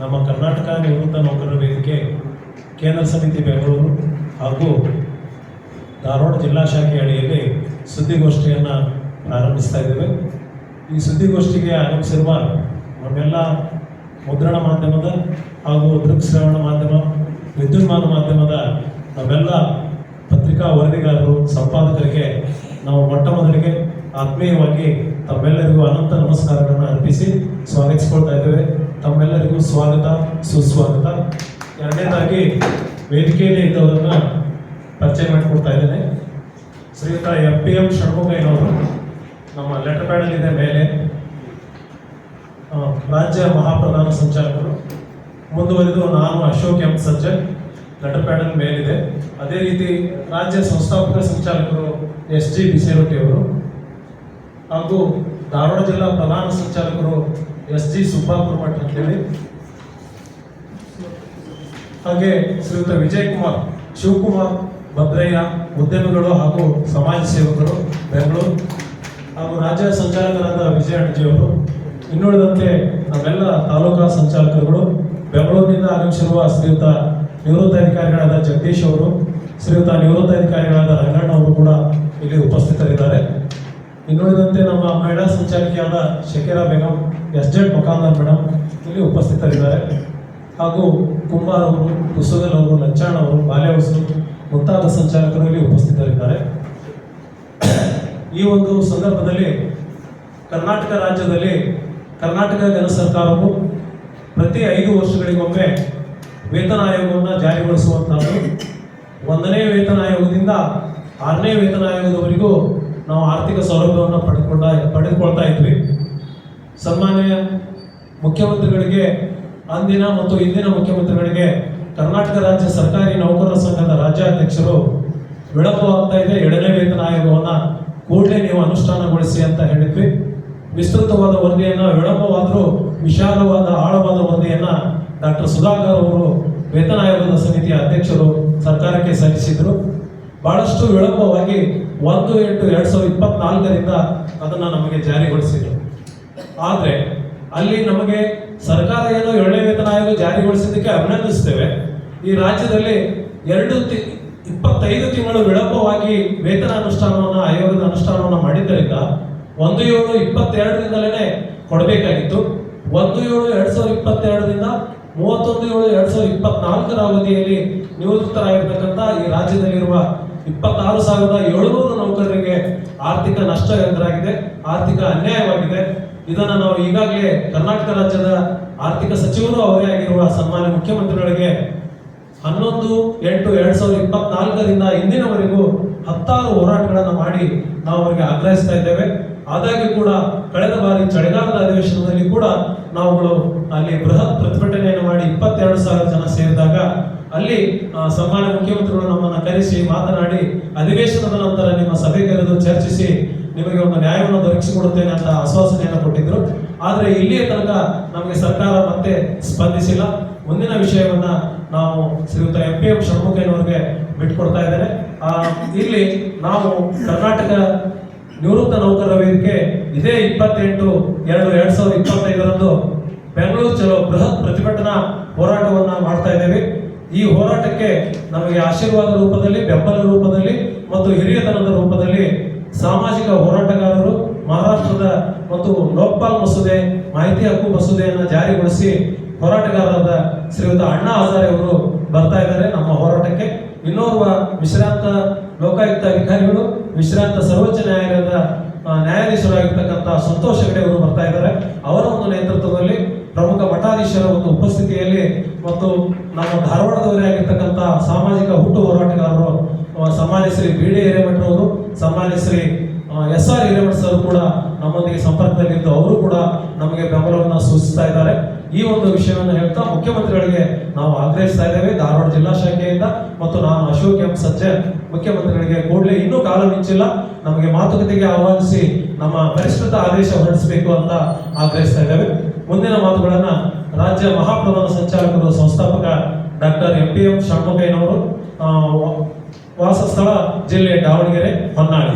ನಮ್ಮ ಕರ್ನಾಟಕ ನಿವೃತ್ತ ನೌಕರರ ವೇದಿಕೆ ಕೇಂದ್ರ ಸಮಿತಿ ಬೆಂಗಳೂರು ಹಾಗೂ ಧಾರವಾಡ ಜಿಲ್ಲಾ ಶಾಖೆ ಅಡಿಯಲ್ಲಿ ಸುದ್ದಿಗೋಷ್ಠಿಯನ್ನು ಪ್ರಾರಂಭಿಸ್ತಾ ಇದ್ದೇವೆ. ಈ ಸುದ್ದಿಗೋಷ್ಠಿಗೆ ಆಗಮಿಸಿರುವ ನಮ್ಮೆಲ್ಲ ಮುದ್ರಣ ಮಾಧ್ಯಮದ ಹಾಗೂ ದೃಕ್ಶ್ರವಣ ಮಾಧ್ಯಮ, ವಿದ್ಯುನ್ಮಾನ ಮಾಧ್ಯಮದ ನಮ್ಮೆಲ್ಲ ಪತ್ರಿಕಾ ವರದಿಗಾರರು, ಸಂಪಾದಕರಿಗೆ ನಾವು ಮೊಟ್ಟ ಮೊದಲಿಗೆ ಆತ್ಮೀಯವಾಗಿ ತಮ್ಮೆಲ್ಲರಿಗೂ ಅನಂತ ನಮಸ್ಕಾರಗಳನ್ನು ಅರ್ಪಿಸಿ ಸ್ವಾಗತಿಸ್ಕೊಳ್ತಾ ಇದ್ದೇವೆ. ತಮ್ಮೆಲ್ಲರಿಗೂ ಸ್ವಾಗತ, ಸುಸ್ವಾಗತ. ಎರಡನೇದಾಗಿ ವೇದಿಕೆಯಲ್ಲಿ ಇದ್ದವರನ್ನ ಪರಿಚಯ ಮಾಡಿಕೊಡ್ತಾ ಇದ್ದೇನೆ. ಶ್ರೀಯುತ ಎಂ ಪಿ ಎಂ ಷಣ್ಮುಖಯ್ಯನವರು ನಮ್ಮ ಲೆಟರ್ ಪ್ಯಾಡಲ್ ಇದೆ ಮೇಲೆ. ರಾಜ್ಯ ಮಹಾಪ್ರಧಾನ ಸಂಚಾಲಕರು, ಮುಂದುವರೆದು ನಾನು ಅಶೋಕ್ ಎಂ. ಸಜ್ಜನ್ ಲೆಟರ್ ಪ್ಯಾಡಲ್ ಮೇಲಿದೆ. ಅದೇ ರೀತಿ ರಾಜ್ಯ ಸಂಸ್ಥಾಪಕ ಸಂಚಾಲಕರು ಎಸ್ ಜಿ ಬಿಸೇರೊಟ್ಟಿಯವರು ಹಾಗೂ ಧಾರವಾಡ ಜಿಲ್ಲಾ ಪ್ರಧಾನ ಸಂಚಾಲಕರು ಎಸ್ ಜಿ ಸುಬ್ಬಾಪುರ ಮಠ ಅಂತೇಳಿ ಹಾಗೆ ಶ್ರೀಯುತ ವಿಜಯ್ ಕುಮಾರ್ ಶಿವಕುಮಾರ್, ಭದ್ರಯ್ಯ ಉದ್ಯಮಿಗಳು ಹಾಗೂ ಸಮಾಜ ಸೇವಕರು, ಬೆಂಗಳೂರು. ಹಾಗೂ ರಾಜ್ಯ ಸಂಚಾಲಕರಾದ ವಿಜಯ ಅವರು ಇನ್ನುಳಿದಂತೆ ನಮ್ಮೆಲ್ಲ ತಾಲೂಕಾ ಸಂಚಾಲಕರುಗಳು, ಬೆಂಗಳೂರಿನಿಂದ ಆಗಮಿಸಿರುವ ಶ್ರೀಯುತ ನಿವೃತ್ತ ಅಧಿಕಾರಿಗಳಾದ ಜಗದೀಶ್ ಅವರು, ಶ್ರೀಯುತ ನಿವೃತ್ತ ಅಧಿಕಾರಿಗಳಾದ ರಂಗಣ್ಣ ಅವರು ಕೂಡ ಇಲ್ಲಿ ಉಪಸ್ಥಿತರಿದ್ದಾರೆ. ಇನ್ನುಳಿದಂತೆ ನಮ್ಮ ಮಹಿಳಾ ಸಂಚಾಲಕಿಯಾದ Shakira Begum S Z Mukhandar madam ಇಲ್ಲಿ ಉಪಸ್ಥಿತರಿದ್ದಾರೆ. ಹಾಗೂ ಕುಂಬಾರ್ ಅವರು ಕುಸುಗಲ್ ಅವರು, ಲಂಚಾಣ್ ಅವರು ಬಾಲ್ಯವಸರು ಮುಂತಾದ ಸಂಚಾಲಕರು ಇಲ್ಲಿ ಉಪಸ್ಥಿತರಿದ್ದಾರೆ. ಈ ಒಂದು ಸಂದರ್ಭದಲ್ಲಿ ಕರ್ನಾಟಕ ರಾಜ್ಯದಲ್ಲಿ ಕರ್ನಾಟಕ ಜನ ಸರ್ಕಾರವು ಪ್ರತಿ ಐದು ವರ್ಷಗಳಿಗೊಮ್ಮೆ ವೇತನ ಆಯೋಗವನ್ನು ಜಾರಿಗೊಳಿಸುವಂತಹ ಒಂದನೇ ವೇತನ ಆಯೋಗದಿಂದ ಆರನೇ ವೇತನ ಆಯೋಗದವರೆಗೂ ನಾವು ಆರ್ಥಿಕ ಸೌಲಭ್ಯವನ್ನು ಪಡೆದುಕೊಂಡ ಪಡೆದುಕೊಳ್ತಾ ಇದ್ವಿ. ಸನ್ಮಾನ್ಯ ಮುಖ್ಯಮಂತ್ರಿಗಳಿಗೆ ಅಂದಿನ ಮತ್ತು ಇಂದಿನ ಮುಖ್ಯಮಂತ್ರಿಗಳಿಗೆ ಕರ್ನಾಟಕ ರಾಜ್ಯ ಸರ್ಕಾರಿ ನೌಕರರ ಸಂಘದ ರಾಜ್ಯಾಧ್ಯಕ್ಷರು ವಿಳಂಬವಾಗ್ತಾ ಇದೆ. ಎರಡನೇ ವೇತನ ಆಯೋಗವನ್ನು ಕೂಡಲೇ ನೀವು ಅನುಷ್ಠಾನಗೊಳಿಸಿ ಅಂತ ಹೇಳಿದ್ವಿ. ವಿಸ್ತೃತವಾದ ವರದಿಯನ್ನು, ವಿಳಂಬವಾದರೂ ವಿಶಾಲವಾದ ಆಳವಾದ ವರದಿಯನ್ನು ಡಾಕ್ಟರ್ ಸುಧಾಕರ್ ಅವರು ವೇತನ ಆಯೋಗದ ಸಮಿತಿಯ ಅಧ್ಯಕ್ಷರು ಸರ್ಕಾರಕ್ಕೆ ಸಲ್ಲಿಸಿದ್ರು. ಬಹಳಷ್ಟು ವಿಳಂಬವಾಗಿ ಒಂದು ಎಂಟು ಎರಡು ಸಾವಿರದ ಇಪ್ಪತ್ನಾಲ್ಕರಿಂದ ಅದನ್ನ ನಮಗೆ ಜಾರಿಗೊಳಿಸಿದ್ರು. ಆದರೆ ಅಲ್ಲಿ ನಮಗೆ ಸರ್ಕಾರ ಏನೋ ಏಳನೇ ವೇತನ ಆಯೋಗ ಜಾರಿಗೊಳಿಸಿದ್ದಕ್ಕೆ ಅಭಿನಂದಿಸ್ತೇವೆ. ಈ ರಾಜ್ಯದಲ್ಲಿ ಎರಡು ತಿ, ಇಪ್ಪತ್ತೈದು ತಿಂಗಳು ವಿಳಂಬವಾಗಿ ವೇತನ ಅನುಷ್ಠಾನವನ್ನು, ಆಯೋಗದ ಅನುಷ್ಠಾನವನ್ನು ಮಾಡಿದ್ದರಿಂದ ಒಂದು ಏಳು ಇಪ್ಪತ್ತೆರಡರಿಂದಲೇ ಕೊಡಬೇಕಾಗಿತ್ತು. ಒಂದು ಏಳು ಎರಡು ಸಾವಿರದ ಇಪ್ಪತ್ತೆರಡರಿಂದ ಮೂವತ್ತೊಂದು ಏಳು ಎರಡು ಸಾವಿರದ ಇಪ್ಪತ್ನಾಲ್ಕರ ಅವಧಿಯಲ್ಲಿ ನಿವೃತ್ತರಾಗಿರ್ತಕ್ಕಂಥ ಈ ರಾಜ್ಯದಲ್ಲಿರುವ ಇಪ್ಪತ್ತಾರು ಸಾವಿರದ ಏಳುನೂರು ನೌಕರರಿಗೆ ಆರ್ಥಿಕ ನಷ್ಟ ಎದುರಾಗಿದೆ, ಆರ್ಥಿಕ ಅನ್ಯಾಯವಾಗಿದೆ. ಇದನ್ನು ನಾವು ಈಗಾಗಲೇ ಕರ್ನಾಟಕ ರಾಜ್ಯದ ಆರ್ಥಿಕ ಸಚಿವರು ಅವರೇ ಆಗಿರುವ ಸನ್ಮಾನ್ಯ ಮುಖ್ಯಮಂತ್ರಿಗಳಿಗೆ ಹನ್ನೊಂದು, ಎಂಟು, ಎರಡ್ ಸಾವಿರದ ಇಪ್ಪತ್ನಾಲ್ಕರಿಂದ ಇಂದಿನವರೆಗೂ ಹತ್ತಾರು ಹೋರಾಟಗಳನ್ನು ಮಾಡಿ ನಾವು ಅವರಿಗೆ ಆಗ್ರಹಿಸ್ತಾ ಇದ್ದೇವೆ. ಆದಾಗ್ಯೂ ಕೂಡ ಕಳೆದ ಬಾರಿ ಚಳಿಗಾಲದ ಅಧಿವೇಶನದಲ್ಲಿ ಕೂಡ ನಾವುಗಳು ಅಲ್ಲಿ ಬೃಹತ್ ಪ್ರತಿಭಟನೆಯನ್ನು ಮಾಡಿ ಇಪ್ಪತ್ತೆರಡು ಸಾವಿರ ಜನ ಸೇರಿದಾಗ ಅಲ್ಲಿ ಸನ್ಮಾನ್ಯ ಮುಖ್ಯಮಂತ್ರಿಗಳು ನಮ್ಮನ್ನು ಕರೆಸಿ, ಮಾತನಾಡಿ, ಅಧಿವೇಶನದ ನಂತರ ನಿಮ್ಮ ಸಭೆ ಕರೆದು ಚರ್ಚಿಸಿ ನಿಮಗೆ ಒಂದು ನ್ಯಾಯವನ್ನು ದೊರಕಿಸಿಕೊಡುತ್ತೇನೆ ಅಂತ ಆಶ್ವಾಸನೆಯನ್ನು ಕೊಟ್ಟಿದ್ರು. ಆದರೆ ಇಲ್ಲಿಯ ತನಕ ನಮಗೆ ಸರ್ಕಾರ ಮತ್ತೆ ಸ್ಪಂದಿಸಿಲ್ಲ. ಮುಂದಿನ ವಿಷಯವನ್ನ ನಾವು ಶ್ರೀಯುತ ಎಂ ಪಿ ಎಂ ಷಣ್ಮುಖಯ್ಯನವರಿಗೆ ಬಿಟ್ಕೊಡ್ತಾ ಇದ್ದಾರೆ ಇಲ್ಲಿ ನಾವು ಕರ್ನಾಟಕ ನಿವೃತ್ತ ನೌಕರರ ವೇದಿಕೆ ಇದೇ ಇಪ್ಪತ್ತೆಂಟು ಎರಡು ಎರಡ್ ಸಾವಿರದ ಇಪ್ಪತ್ತೈದರಂದು ಬೆಂಗಳೂರು ಚಲೋ ಬೃಹತ್ ಪ್ರತಿಭಟನಾ ಹೋರಾಟವನ್ನ ಮಾಡ್ತಾ ಇದ್ದೇವೆ. ಈ ಹೋರಾಟಕ್ಕೆ ನಮಗೆ ಆಶೀರ್ವಾದ ರೂಪದಲ್ಲಿ, ಬೆಂಬಲ ರೂಪದಲ್ಲಿ ಮತ್ತು ಹಿರಿಯತನದ ರೂಪದಲ್ಲಿ ಸಾಮಾಜಿಕ ಹೋರಾಟಗಾರರು, ಮಹಾರಾಷ್ಟ್ರದ ಮತ್ತು ಲೋಕ್ಪಾಲ್ ಮಸೂದೆ, ಮಾಹಿತಿ ಹಕ್ಕು ಮಸೂದೆಯನ್ನು ಜಾರಿಗೊಳಿಸಿ ಹೋರಾಟಗಾರರಾದ ಶ್ರೀಯುತ ಅಣ್ಣಾ ಹಜಾರೆ ಅವರು ಬರ್ತಾ ಇದ್ದಾರೆ. ನಮ್ಮ ಹೋರಾಟಕ್ಕೆ ಇನ್ನೋರ್ವ ವಿಶ್ರಾಂತ ಲೋಕಾಯುಕ್ತ ಅಧಿಕಾರಿಗಳು, ವಿಶ್ರಾಂತ ಸರ್ವೋಚ್ಚ ನ್ಯಾಯಾಲಯದ ನ್ಯಾಯಾಧೀಶರಾಗಿರ್ತಕ್ಕಂಥ ಸಂತೋಷ್ ಹೆಗಡೆ ಅವರು ಬರ್ತಾ ಇದ್ದಾರೆ. ಅವರ ಒಂದು ನೇತೃತ್ವದಲ್ಲಿ ಮಠಾಧೀಶರ ಒಂದು ಉಪಸ್ಥಿತಿಯಲ್ಲಿ ಮತ್ತು ನಮ್ಮ ಧಾರವಾಡದವರೇ ಆಗಿರ್ತಕ್ಕಂಥ ಸಾಮಾಜಿಕ ಹುಟ್ಟು ಹೋರಾಟಗಾರರು ಸಮಾಜ ಶ್ರೀ ಬಿ ಡಿ ಹಿರೇಮಠರವರು ಸಮಾಜ Shri S R Hiremath sir ಕೂಡ ನಮ್ಮೊಂದಿಗೆ ಸಂಪರ್ಕದಲ್ಲಿದ್ದು ಅವರು ಕೂಡ ನಮಗೆ ಬೆಂಬಲವನ್ನು ಸೂಚಿಸ್ತಾ ಇದ್ದಾರೆ. ಈ ಒಂದು ವಿಷಯವನ್ನು ಹೇಳ್ತಾ ಮುಖ್ಯಮಂತ್ರಿಗಳಿಗೆ ನಾವು ಆಗ್ರಹಿಸ್ತಾ ಇದ್ದೇವೆ. ಧಾರವಾಡ ಜಿಲ್ಲಾ ಶಾಖೆಯಿಂದ ಮತ್ತು ನಾನು ಅಶೋಕ್ ಎಂ ಸಜ್ಜನ್ ಮುಖ್ಯಮಂತ್ರಿಗಳಿಗೆ ಕೂಡಲೇ ಇನ್ನೂ ಕಾಲ ಮಿಂಚಿಲ್ಲ. ನಮಗೆ ಮಾತುಕತೆಗೆ ಆಹ್ವಾನಿಸಿ ನಮ್ಮ ಪರಿಷ್ಕೃತ ಆದೇಶ ಹೊರಡಿಸಬೇಕು ಅಂತ ಆಗ್ರಹಿಸ್ತಾ ಇದ್ದೇವೆ. ಮುಂದಿನ ಮಾತುಗಳನ್ನ ರಾಜ್ಯ ಮಹಾಪ್ರಧಾನ ಸಂಚಾಲಕರು ಸಂಸ್ಥಾಪಕ ಡಾಕ್ಟರ್ ಎಂ ಪಿ ಎಂ ಷಣ್ಮುಖಯ್ಯನವರು ವಾಸಸ್ಥಳ ಜಿಲ್ಲೆ ದಾವಣಗೆರೆ ಹೊನ್ನಾಳಿ.